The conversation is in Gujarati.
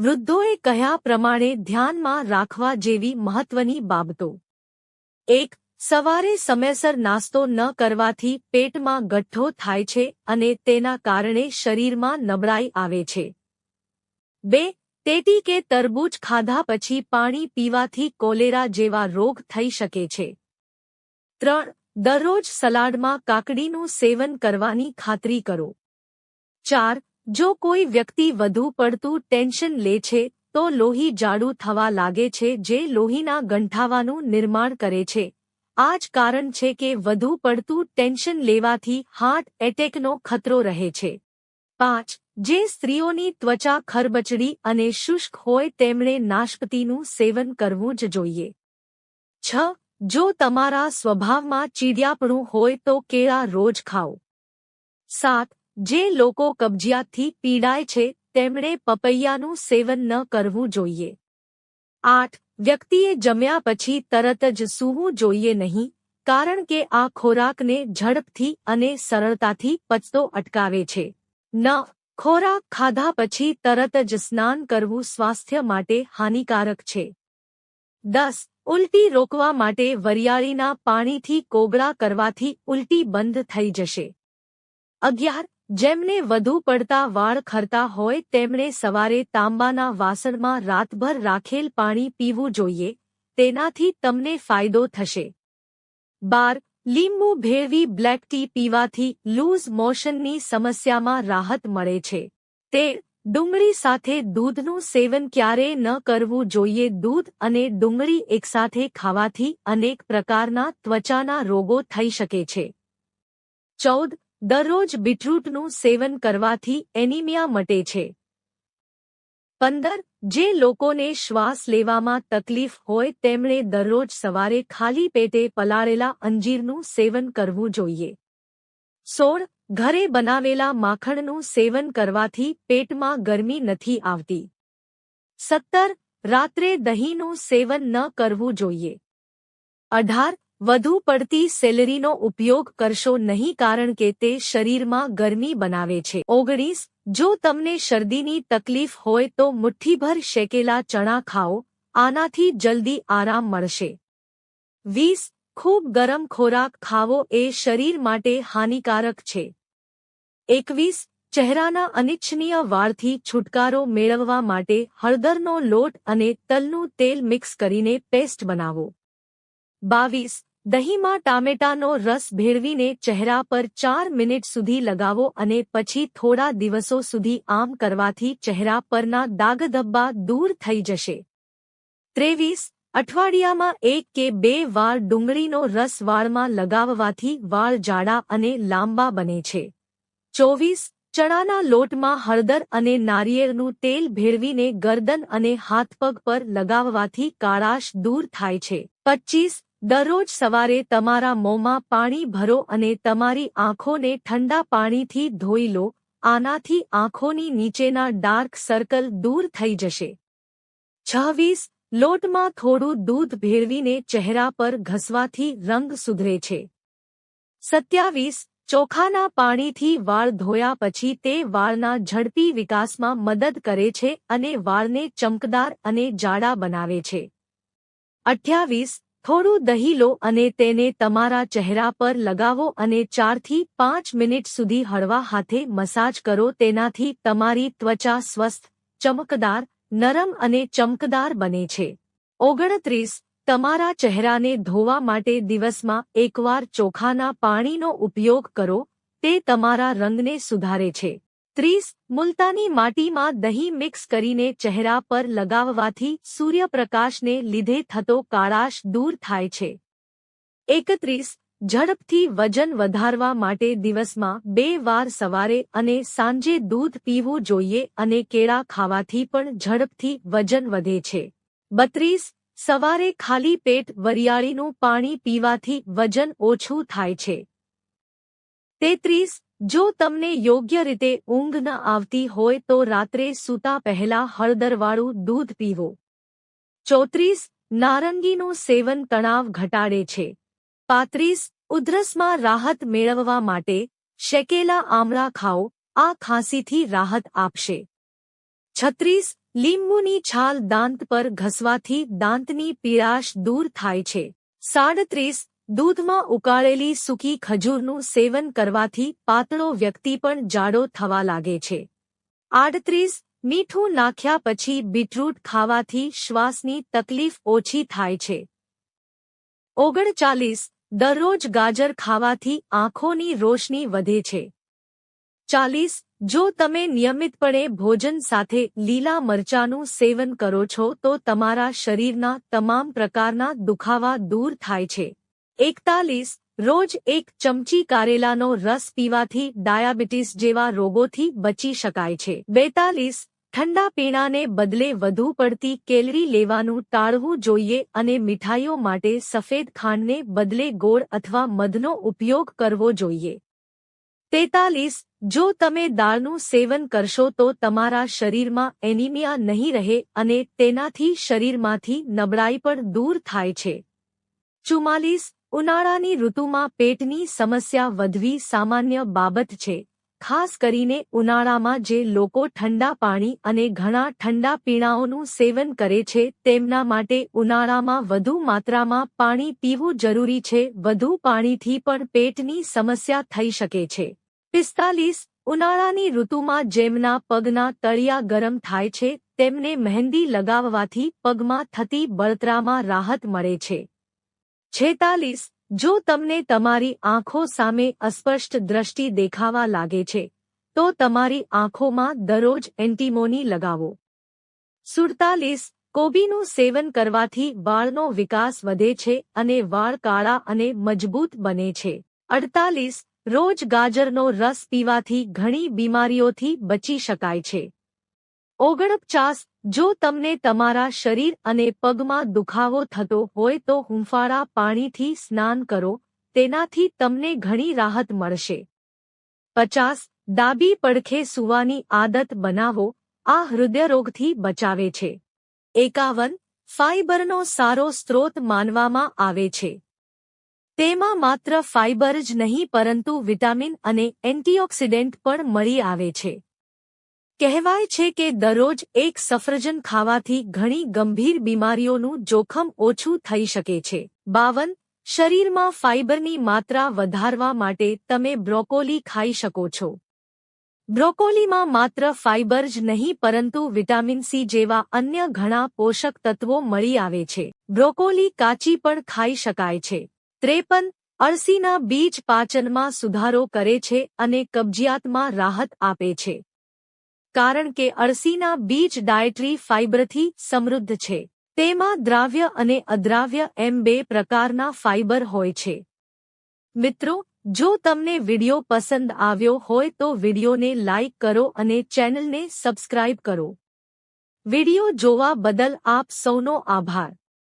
વૃદ્ધોએ કહ્યા પ્રમાણે ધ્યાનમાં રાખવા જેવી મહત્વની બાબતો? એક, સવારે સમયસર નાસ્તો ન કરવાથી પેટમાં ગઠ્ઠો થાય છે અને તેના કારણે શરીરમાં નબળાઈ આવે છે. બે, તેટી કે તરબૂચ ખાધા પછી પાણી પીવાથી કોલેરા જેવા રોગ થઈ શકે છે. ત્રણ, દરરોજ સલાડમાં કાકડીનું સેવન કરવાની ખાતરી કરો. ચાર જો કોઈ વ્યક્તિ વધુ પડતું ટેન્શન લે છે, તો લોહી જાડું થવા લાગે છે જે લોહીના ગંઠાવાનું નિર્માણ કરે છે. આ જ કારણ છે કે વધુ પડતું ટેન્શન લેવાથી હાર્ટ એટેકનો ખતરો રહે છે. પાંચ, જે સ્ત્રીઓની ત્વચા ખરબચડી અને શુષ્ક હોય તેમણે નાશપતિનું સેવન કરવું જ જોઈએ. છ, જો તમારા સ્વભાવમાં ચીડિયાપણું હોય તો કેળા રોજ ખાઓ. સાત જે લોકો કબજિયાતથી પીડાય છે, તેમણે પપૈયાનું સેવન ન કરવું જોઈએ. આઠ, વ્યક્તિએ જમ્યા પછી તરત જ સૂવું જોઈએ નહીં, કારણ કે આ ખોરાકને ઝડપથી અને સરળતાથી પચતો અટકાવે છે. ન, ખોરાક ખાધા પછી તરત જ સ્નાન કરવું સ્વાસ્થ્ય માટે હાનિકારક છે. દસ, ઉલટી રોકવા માટે વરિયાળીના પાણીથી કોગળા કરવાથી ઉલટી બંધ થઈ જશે. અગિયાર જેમને વધુ પડતા વાળ ખરતા હોય તેમણે સવારે તાંબાના વાસણમાં રાતભર રાખેલ પાણી પીવું જોઈએ, તેનાથી તમને ફાયદો થશે. બાર, લીંબુ ભેળવી બ્લેક ટી પીવાથી લૂઝ મોશનની સમસ્યામાં રાહત મળે છે. તે ડુંગળી સાથે દૂધનું સેવન ક્યારેય ન કરવું જોઈએ. દૂધ અને ડુંગળી એકસાથે ખાવાથી અનેક પ્રકારના ત્વચાના રોગો થઈ શકે છે. ચૌદ દરરોજ બીટરૂટનું સેવન કરવાથી એનિમિયા મટે છે. પંદર, જે લોકોને શ્વાસ લેવામાં તકલીફ હોય તેમણે દરરોજ સવારે ખાલી પેટે પલાળેલા અંજીરનું સેવન કરવું જોઈએ. સોળ, ઘરે બનાવેલા માખણનું સેવન કરવાથી પેટમાં ગરમી નથી આવતી. સત્તર, રાત્રે દહીંનું સેવન ન કરવું જોઈએ. અઢાર વધુ પડતી સેલરીનો ઉપયોગ કરશો નહીં કારણ કે તે શરીરમાં ગરમી બનાવે છે. ઓગણીસ, જો તમને શરદીની તકલીફ હોય તો મુઠ્ઠીભર શેકેલા ચણા ખાઓ, આનાથી જલ્દી આરામ મળશે. વીસ, ખૂબ ગરમ ખોરાક ખાવો એ શરીર માટે હાનિકારક છે. એકવીસ, ચહેરાના અનિચ્છનીય વાળથી છુટકારો મેળવવા માટે હળદરનો લોટ અને તલનું તેલ મિક્સ કરીને પેસ્ટ બનાવો. બાવીસ દહીંમાં ટામેટાનો રસ ભેળવીને ચહેરા પર ચાર મિનિટ સુધી લગાવો અને પછી થોડા દિવસો સુધી આમ કરવાથી ચહેરા પરના દાગધબ્બા દૂર થઈ જશે. ત્રેવીસ, અઠવાડિયામાં એક કે બે વાર ડુંગળીનો રસ વાળમાં લગાવવાથી વાળ જાડા અને લાંબા બને છે. ચોવીસ, ચણાના લોટમાં હળદર અને નારિયેળનું તેલ ભેળવીને ગરદન અને હાથપગ પર લગાવવાથી કાળાશ દૂર થાય છે. પચીસ દરરોજ સવારે તમારા મોંમાં પાણી ભરો અને તમારી આંખોને ઠંડા પાણીથી ધોઈ લો, આનાથી આંખોની નીચેના ડાર્ક સર્કલ દૂર થઈ જશે. છવ્વીસ, લોટમાં થોડું દૂધ ભેળવીને ચહેરા પર ઘસવાથી રંગ સુધરે છે. સત્યાવીસ, ચોખાના પાણીથી વાળ ધોયા પછી તે વાળના ઝડપી વિકાસમાં મદદ કરે છે અને વાળને ચમકદાર અને જાડા બનાવે છે. અઠ્યાવીસ થોડું દહીં લો અને તેને તમારા ચહેરા પર લગાવો અને ચારથી પાંચ મિનિટ સુધી હળવા હાથે મસાજ કરો. તેનાથી તમારી ત્વચા સ્વસ્થ, ચમકદાર, નરમ અને ચમકદાર બને છે. ઓગણત્રીસ, તમારા ચહેરાને ધોવા માટે દિવસમાં એકવાર ચોખાના પાણીનો ઉપયોગ કરો. તે તમારા રંગને સુધારે છે. ત્રીસ, મુલતાની માટીમાં દહીં મિક્સ કરીને ચહેરા પર લગાવવાથી સૂર્યપ્રકાશને લીધે થતો કાળાશ દૂર થાય છે. એકત્રીસ, ઝડપથી વજન વધારવા માટે દિવસમાં બે વાર સવારે અને સાંજે દૂધ પીવું જોઈએ અને કેળા ખાવાથી પણ ઝડપથી વજન વધે છે. બત્રીસ, સવારે ખાલી પેટ વરિયાળીનું પાણી પીવાથી વજન ઓછું થાય છે. તેત્રીસ જો તમને યોગ્ય રીતે ઊંઘ ન આવતી હોય તો રાત્રે સૂતા પહેલા હળદરવાળું દૂધ પીવો. ચોત્રીસ, નારંગીનું સેવન તણાવ ઘટાડે છે. પાંત્રીસ, ઉધરસમાં રાહત મેળવવા માટે શેકેલા આમળા ખાઓ, આ ખાંસીથી રાહત આપશે. છત્રીસ, લીંબુની છાલ દાંત પર ઘસવાથી દાંતની પીરાશ દૂર થાય છે. સાડત્રીસ દૂધમાં ઉકાળેલી સૂકી ખજૂરનું સેવન કરવાથી પાતળો વ્યક્તિ પણ જાડો થવા લાગે છે. આડત્રીસ, મીઠું નાખ્યા પછી બીટરૂટ ખાવાથી શ્વાસની તકલીફ ઓછી થાય છે. ઓગણચાલીસ, દરરોજ ગાજર ખાવાથી આંખોની રોશની વધે છે. ચાલીસ, જો તમે નિયમિતપણે ભોજન સાથે લીલા મરચાનું સેવન કરો છો તો તમારા શરીરના તમામ પ્રકારના દુખાવા દૂર થાય છે. એકતાલીસ, રોજ એક ચમચી કારેલાનો રસ પીવાથી ડાયાબિટીસ જેવા રોગોથી બચી શકાય છે. બેતાલીસ, ઠંડા પીણાને બદલે વધુ પડતી કેલરી લેવાનું ટાળવું જોઈએ અને મીઠાઈઓ માટે સફેદ ખાંડને બદલે ગોળ અથવા મધનો ઉપયોગ કરવો જોઈએ. તેતાલીસ, જો તમે દાળનું સેવન કરશો તો તમારા શરીરમાં એનિમિયા નહીં રહે અને તેનાથી શરીરમાંથી નબળાઈ પણ દૂર થાય છે. ચુમ્માલીસ ઉનાળાની ઋતુમાં પેટની સમસ્યા વધવી સામાન્ય બાબત છે. ખાસ કરીને ઉનાળામાં જે લોકો ઠંડા પાણી અને ઘણા ઠંડા પીણાઓનું સેવન કરે છે, તેમના માટે ઉનાળામાં વધુ માત્રામાં પાણી પીવું જરૂરી છે. વધુ પાણીથી પણ પેટની સમસ્યા થઈ શકે છે. પિસ્તાલીસ. ઉનાળાની ઋતુમાં જેમના પગના તળિયા ગરમ થાય છે, તેમને મહેંદી લગાવવાથી પગમાં થતી બળતરામાં રાહત મળે છે. છેતાલીસ, જો તમને તમારી આંખો સામે અસ્પષ્ટ દ્રષ્ટિ દેખાવા લાગે છે, તો તમારી આંખોમાં દરરોજ એન્ટીમોની લગાવો. સુડતાલીસ, કોબીનું સેવન કરવાથી વાળનો વિકાસ વધે છે અને વાળ કાળા અને મજબૂત બને છે. અડતાલીસ, રોજ ગાજરનો રસ પીવાથી ઘણી બીમારીઓથી બચી શકાય છે. ઓગણપચાસ, જો તમને તમારા શરીર અને પગમાં દુખાવો થતો હોય તો હુંફાળા પાણીથી સ્નાન કરો, તેનાથી તમને ઘણી રાહત મળશે. પચાસ, ડાબી પડખે સૂવાની આદત બનાવો, આ હૃદયરોગથી બચાવે છે. એકાવન ફાઇબરનો સારો સ્ત્રોત માનવામાં આવે છે. તેમાં માત્ર ફાઇબર જ નહીં, પરંતુ વિટામિન અને એન્ટીઓક્સિડન્ટ પણ મળી આવે છે. કહેવાય છે કે દરરોજ એક સફરજન ખાવાથી ઘણી ગંભીર બીમારીઓનું જોખમ ઓછું થઈ શકે છે. બાવન, શરીરમાં ફાઇબરની માત્રા વધારવા માટે તમે બ્રોકોલી ખાઈ શકો છો. બ્રોકોલીમાં માત્ર ફાઇબર જ નહીં, પરંતુ વિટામિન સી જેવા અન્ય ઘણા પોષક તત્વો મળી આવે છે. બ્રોકોલી કાચી પણ ખાઈ શકાય છે. ત્રેપન, અળસીના બીજ પાચનમાં સુધારો કરે છે અને કબજિયાતમાં રાહત આપે છે. કારણ કે અળસીના બીજ ડાયટરી ફાઇબરથી સમૃદ્ધ છે. તેમાં દ્રાવ્ય અને અદ્રાવ્ય એમ બે પ્રકારના ફાઇબર હોય છે. મિત્રો, જો તમને વિડિયો પસંદ આવ્યો હોય તો વિડિયોને લાઇક કરો અને ચેનલને સબસ્ક્રાઇબ કરો. વિડિયો જોવા બદલ આપ સૌનો આભાર.